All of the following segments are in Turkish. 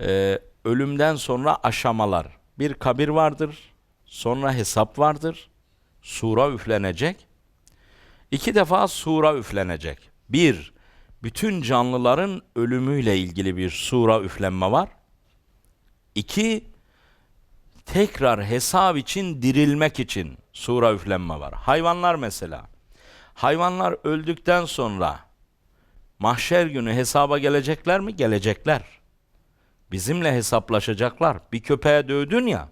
Ee, ölümden sonra aşamalar. Bir kabir vardır, sonra hesap vardır, sura üflenecek. İki defa sura üflenecek. Bir, bütün canlıların ölümüyle ilgili bir sura üflenme var. İki, tekrar hesap için dirilmek için sura üflenme var. Hayvanlar mesela. Hayvanlar öldükten sonra mahşer günü hesaba gelecekler mi? Gelecekler. Bizimle hesaplaşacaklar. Bir köpeğe dövdün ya.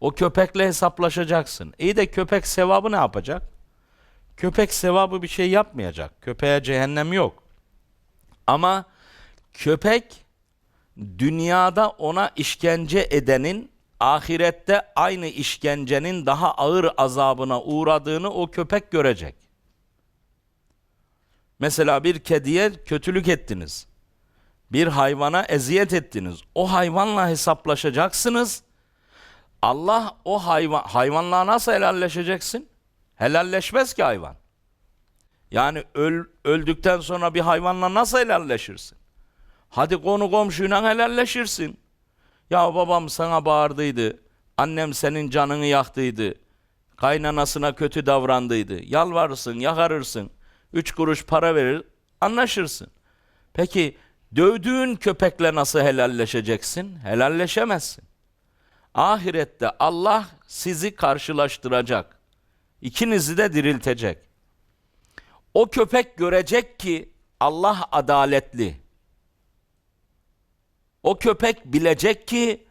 O köpekle hesaplaşacaksın. İyi de köpek sevabı ne yapacak? Köpek sevabı bir şey yapmayacak. Köpeğe cehennem yok. Ama köpek dünyada ona işkence edenin ahirette aynı işkencenin daha ağır azabına uğradığını o köpek görecek. Mesela bir kediye kötülük ettiniz. Bir hayvana eziyet ettiniz. O hayvanla hesaplaşacaksınız. Allah o hayvan hayvanla nasıl helalleşeceksin? Helalleşmez ki hayvan. Yani öl, öldükten sonra bir hayvanla nasıl helalleşirsin? Hadi konu komşuyla helalleşirsin. Ya babam sana bağırdıydı. Annem senin canını yaktıydı. Kaynanasına kötü davrandıydı. Yalvarırsın, yakarırsın. Üç kuruş para verir, anlaşırsın. Peki dövdüğün köpekle nasıl helalleşeceksin? Helalleşemezsin. Ahirette Allah sizi karşılaştıracak. İkinizi de diriltecek. O köpek görecek ki Allah adaletli. O köpek bilecek ki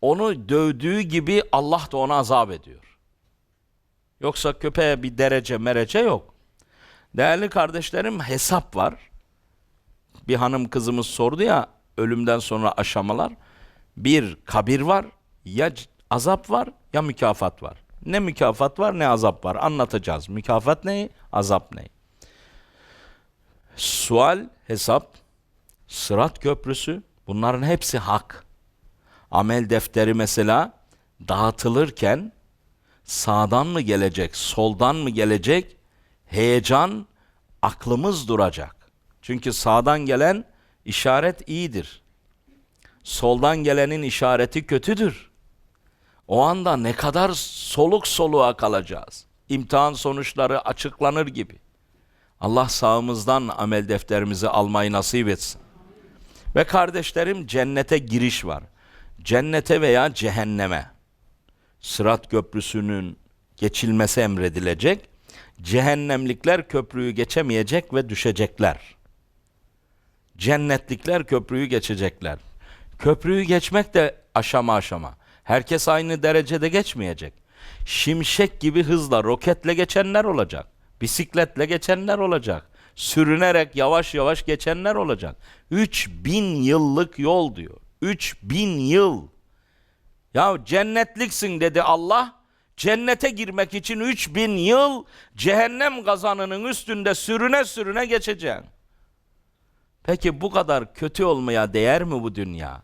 onu dövdüğü gibi Allah da ona azap ediyor. Yoksa köpeğe bir derece merece yok. Değerli kardeşlerim hesap var. Bir hanım kızımız sordu ya ölümden sonra aşamalar. Bir kabir var, ya azap var ya mükafat var. Ne mükafat var ne azap var anlatacağız. Mükafat ne, azap ne? Sual, hesap, sırat köprüsü bunların hepsi hak. Amel defteri mesela dağıtılırken sağdan mı gelecek, soldan mı gelecek? Heyecan, aklımız duracak. Çünkü sağdan gelen işaret iyidir. Soldan gelenin işareti kötüdür. O anda ne kadar soluk soluğa kalacağız. İmtihan sonuçları açıklanır gibi. Allah sağımızdan amel defterimizi almayı nasip etsin. Ve kardeşlerim cennete giriş var. Cennete veya cehenneme. Sırat köprüsünün geçilmesi emredilecek. Cehennemlikler köprüyü geçemeyecek ve düşecekler. Cennetlikler köprüyü geçecekler. Köprüyü geçmek de aşama aşama. Herkes aynı derecede geçmeyecek. Şimşek gibi hızla roketle geçenler olacak. Bisikletle geçenler olacak. Sürünerek yavaş yavaş geçenler olacak. 3000 yıllık yol diyor. 3000 yıl. Ya cennetliksin dedi Allah. Cennete girmek için 3000 yıl cehennem kazanının üstünde sürüne sürüne geçeceksin. Peki bu kadar kötü olmaya değer mi bu dünya?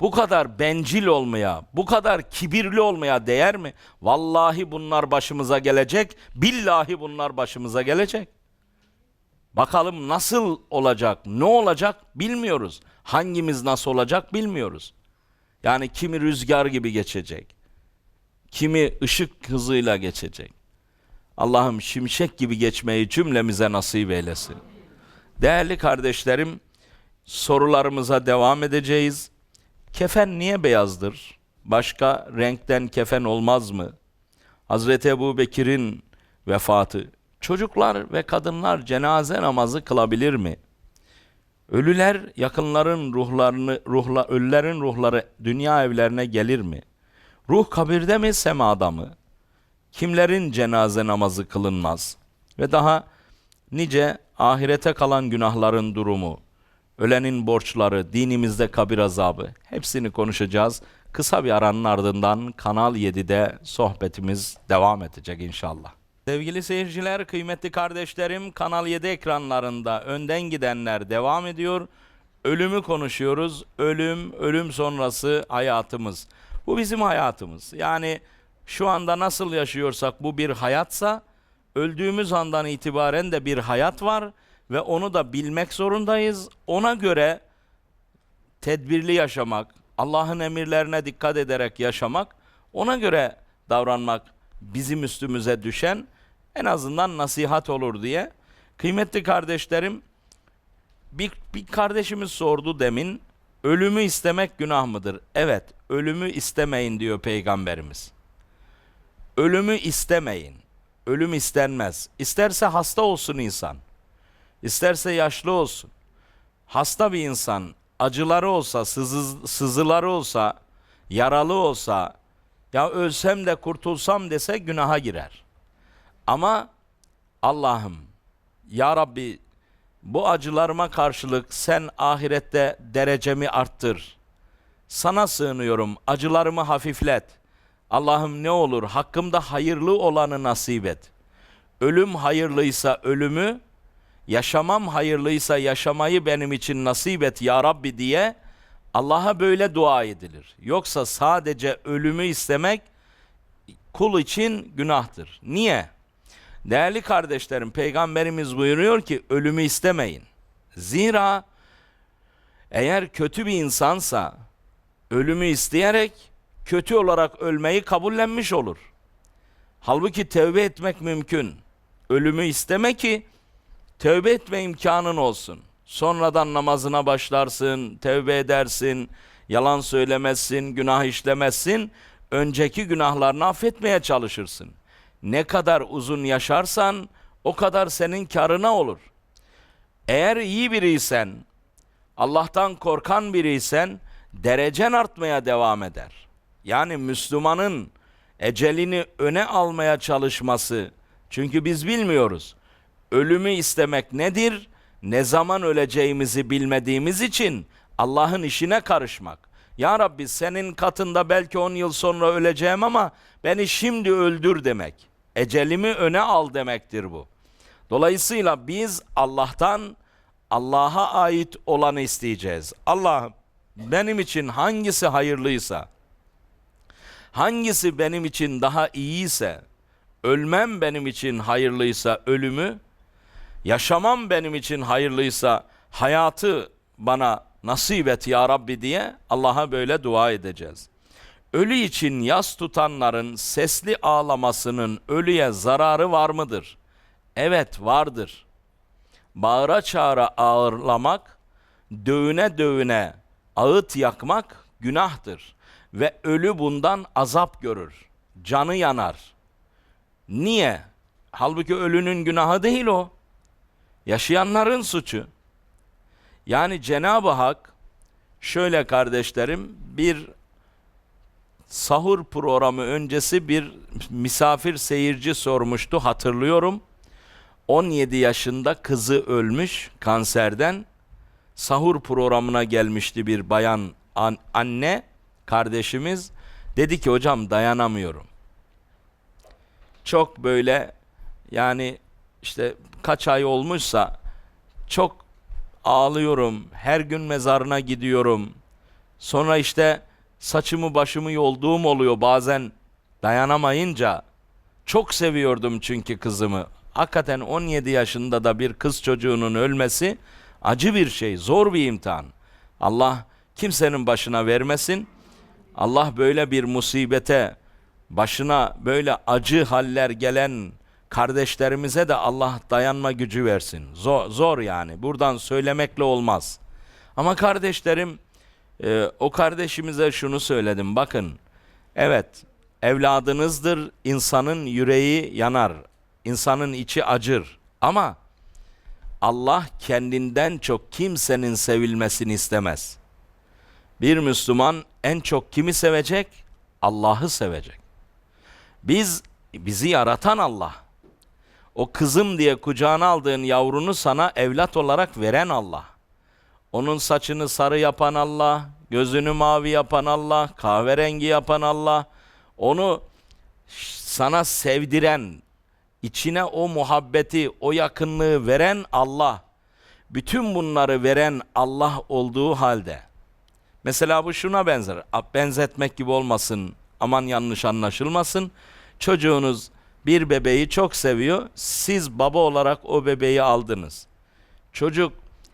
Bu kadar bencil olmaya, bu kadar kibirli olmaya değer mi? Vallahi bunlar başımıza gelecek, billahi bunlar başımıza gelecek. Bakalım nasıl olacak, ne olacak bilmiyoruz. Hangimiz nasıl olacak bilmiyoruz. Yani kimi rüzgar gibi geçecek, kimi ışık hızıyla geçecek. Allah'ım şimşek gibi geçmeyi cümlemize nasip eylesin. Değerli kardeşlerim, sorularımıza devam edeceğiz. Kefen niye beyazdır? Başka renkten kefen olmaz mı? Hazreti Ebu Bekir'in vefatı. Çocuklar ve kadınlar cenaze namazı kılabilir mi? Ölüler yakınların ruhlarını ruhla ölülerin ruhları dünya evlerine gelir mi? Ruh kabirde mi semada mı? Kimlerin cenaze namazı kılınmaz? Ve daha nice ahirete kalan günahların durumu, ölenin borçları, dinimizde kabir azabı hepsini konuşacağız. Kısa bir aranın ardından Kanal 7'de sohbetimiz devam edecek inşallah. Sevgili seyirciler, kıymetli kardeşlerim, Kanal 7 ekranlarında önden gidenler devam ediyor. Ölümü konuşuyoruz. Ölüm, ölüm sonrası hayatımız. Bu bizim hayatımız. Yani şu anda nasıl yaşıyorsak bu bir hayatsa, öldüğümüz andan itibaren de bir hayat var ve onu da bilmek zorundayız. Ona göre tedbirli yaşamak, Allah'ın emirlerine dikkat ederek yaşamak, ona göre davranmak bizim üstümüze düşen en azından nasihat olur diye. Kıymetli kardeşlerim, bir, bir kardeşimiz sordu demin, ölümü istemek günah mıdır? Evet, ölümü istemeyin diyor Peygamberimiz. Ölümü istemeyin. Ölüm istenmez. İsterse hasta olsun insan. İsterse yaşlı olsun. Hasta bir insan acıları olsa, sızı, sızıları olsa, yaralı olsa, ya ölsem de kurtulsam dese günaha girer. Ama Allah'ım, Ya Rabbi bu acılarıma karşılık sen ahirette derecemi arttır. Sana sığınıyorum, acılarımı hafiflet. Allah'ım ne olur hakkımda hayırlı olanı nasip et. Ölüm hayırlıysa ölümü, yaşamam hayırlıysa yaşamayı benim için nasip et ya Rabbi diye Allah'a böyle dua edilir. Yoksa sadece ölümü istemek kul için günahtır. Niye? Değerli kardeşlerim peygamberimiz buyuruyor ki ölümü istemeyin. Zira eğer kötü bir insansa ölümü isteyerek kötü olarak ölmeyi kabullenmiş olur. Halbuki tevbe etmek mümkün. Ölümü isteme ki tövbe etme imkanın olsun. Sonradan namazına başlarsın, tövbe edersin, yalan söylemezsin, günah işlemezsin. Önceki günahlarını affetmeye çalışırsın. Ne kadar uzun yaşarsan o kadar senin karına olur. Eğer iyi biriysen, Allah'tan korkan biriysen derecen artmaya devam eder. Yani Müslümanın ecelini öne almaya çalışması. Çünkü biz bilmiyoruz. Ölümü istemek nedir? Ne zaman öleceğimizi bilmediğimiz için Allah'ın işine karışmak. Ya Rabbi senin katında belki 10 yıl sonra öleceğim ama beni şimdi öldür demek. Ecelimi öne al demektir bu. Dolayısıyla biz Allah'tan Allah'a ait olanı isteyeceğiz. Allah'ım benim için hangisi hayırlıysa, hangisi benim için daha iyiyse, ölmem benim için hayırlıysa ölümü, yaşamam benim için hayırlıysa hayatı bana nasip et ya Rabbi diye Allah'a böyle dua edeceğiz. Ölü için yas tutanların sesli ağlamasının ölüye zararı var mıdır? Evet vardır. Bağıra çağıra ağırlamak, dövüne dövüne ağıt yakmak günahtır. Ve ölü bundan azap görür. Canı yanar. Niye? Halbuki ölünün günahı değil o. Yaşayanların suçu. Yani Cenab-ı Hak şöyle kardeşlerim bir sahur programı öncesi bir misafir seyirci sormuştu hatırlıyorum. 17 yaşında kızı ölmüş kanserden. Sahur programına gelmişti bir bayan an- anne kardeşimiz. Dedi ki hocam dayanamıyorum. Çok böyle yani işte kaç ay olmuşsa çok ağlıyorum. Her gün mezarına gidiyorum. Sonra işte saçımı başımı yolduğum oluyor bazen dayanamayınca. Çok seviyordum çünkü kızımı. Hakikaten 17 yaşında da bir kız çocuğunun ölmesi acı bir şey, zor bir imtihan. Allah kimsenin başına vermesin. Allah böyle bir musibete, başına böyle acı haller gelen kardeşlerimize de Allah dayanma gücü versin. Zor, zor yani. Buradan söylemekle olmaz. Ama kardeşlerim, e, o kardeşimize şunu söyledim. Bakın, evet, evladınızdır, insanın yüreği yanar, insanın içi acır. Ama Allah kendinden çok kimsenin sevilmesini istemez. Bir Müslüman en çok kimi sevecek? Allah'ı sevecek. Biz bizi yaratan Allah. O kızım diye kucağına aldığın yavrunu sana evlat olarak veren Allah. Onun saçını sarı yapan Allah, gözünü mavi yapan Allah, kahverengi yapan Allah. Onu sana sevdiren, içine o muhabbeti, o yakınlığı veren Allah. Bütün bunları veren Allah olduğu halde. Mesela bu şuna benzer. Benzetmek gibi olmasın. Aman yanlış anlaşılmasın. Çocuğunuz bir bebeği çok seviyor. Siz baba olarak o bebeği aldınız. Çocuk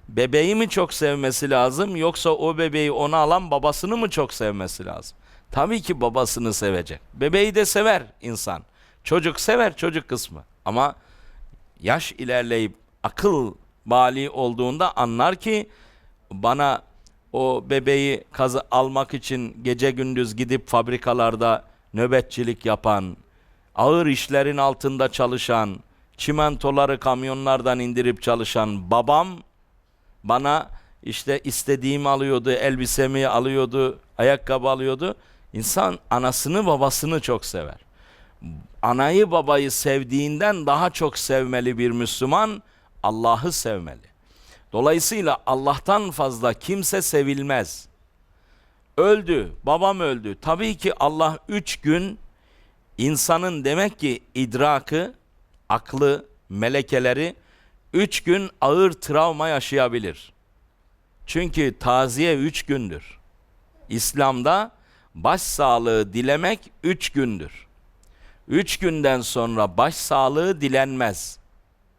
bebeği mi çok sevmesi lazım yoksa o bebeği ona alan babasını mı çok sevmesi lazım? Tabii ki babasını sevecek. Bebeği de sever insan. Çocuk sever çocuk kısmı. Ama yaş ilerleyip akıl bali olduğunda anlar ki bana o bebeği kazı almak için gece gündüz gidip fabrikalarda nöbetçilik yapan, ağır işlerin altında çalışan, çimentoları kamyonlardan indirip çalışan babam bana işte istediğimi alıyordu, elbisemi alıyordu, ayakkabı alıyordu. İnsan anasını babasını çok sever. Anayı babayı sevdiğinden daha çok sevmeli bir Müslüman Allah'ı sevmeli. Dolayısıyla Allah'tan fazla kimse sevilmez. Öldü, babam öldü. Tabii ki Allah üç gün insanın demek ki idrakı, aklı, melekeleri üç gün ağır travma yaşayabilir. Çünkü taziye üç gündür. İslam'da başsağlığı dilemek üç gündür. Üç günden sonra başsağlığı dilenmez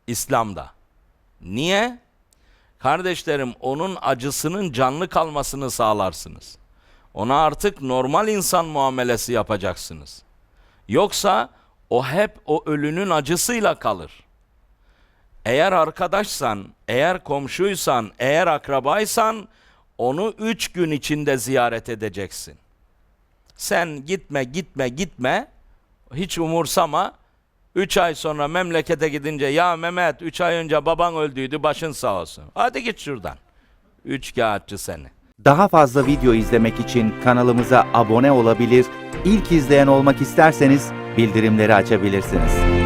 İslam'da. Niye? Kardeşlerim onun acısının canlı kalmasını sağlarsınız. Ona artık normal insan muamelesi yapacaksınız. Yoksa o hep o ölünün acısıyla kalır. Eğer arkadaşsan, eğer komşuysan, eğer akrabaysan onu üç gün içinde ziyaret edeceksin. Sen gitme, gitme, gitme, hiç umursama. Üç ay sonra memlekete gidince ya Mehmet üç ay önce baban öldüydü başın sağ olsun. Hadi git şuradan. Üç kağıtçı seni. Daha fazla video izlemek için kanalımıza abone olabilir, ilk izleyen olmak isterseniz bildirimleri açabilirsiniz.